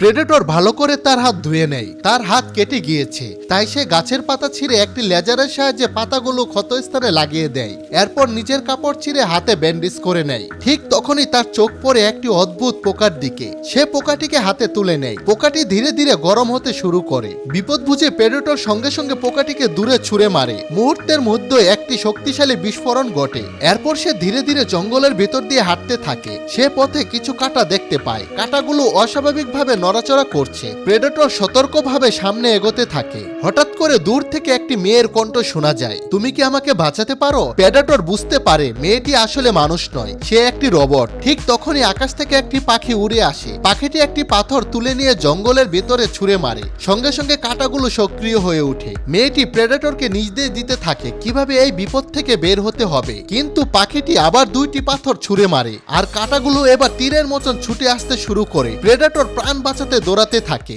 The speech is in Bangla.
প্রেডেটর ভালো করে তার হাত ধুয়ে নেয়। তার হাত কেটে গিয়েছে। তাই সে গাছের পাতা ছিঁড়ে একটি লেজারের সাহায্যে পাতাগুলো ক্ষতস্থানে লাগিয়ে দেয়। এরপর নিজের কাপড় ছিঁড়ে হাতে ব্যান্ডেজ করে নেয়। ঠিক তখনই তার চোখ পড়ে একটি অদ্ভুত পোকার দিকে। সে পোকাটিকে হাতে তুলে নেয়। পোকাটি ধীরে ধীরে গরম হতে শুরু করে। বিপদ বুঝে প্রেডেটর সঙ্গে সঙ্গে পোকাটিকে দূরে ছুঁড়ে মারে। মুহূর্তের মধ্যে একটি শক্তিশালী বিস্ফোরণ ঘটে। এরপর সে ধীরে ধীরে জঙ্গলের ভিতর দিয়ে হাঁটতে থাকে। সে পথে কিছু কাঁটা দেখতে পায়। কাঁটাগুলো অস্বাভাবিকভাবে নড়াচড়া করছে। প্রেডেটর সতর্কভাবে সামনে এগোতে থাকে। হঠাৎ করে দূর থেকে একটি মেয়ের কণ্ঠ শোনা যায়। তুমি কি আমাকে বাঁচাতে পারো? প্রেডেটর বুঝতে পারে, মেয়েটি আসলে মানুষ নয়, সে একটি রোবট। ঠিক তখনই আকাশ থেকে একটি পাখি উড়ে আসে। পাখিটি একটি পাথর তুলে নিয়ে জঙ্গলের ভিতরে ছুঁড়ে মারে। সঙ্গে সঙ্গে কাঁটাগুলো সক্রিয় হয়ে ওঠে। মেয়েটি প্রেডেটরকে নির্দেশ দিতে থাকে, কীভাবে এই বিপদ থেকে বের হতে হবে? কিন্তু পাখিটি আবার দুইটি পাথর ছুঁড়ে মারে, আর কাঁটাগুলো এবার তীরের মতন ছুটে আসতে শুরু করে। প্রেডেটর প্রাণ বাঁচাতে দৌড়াতে থাকে।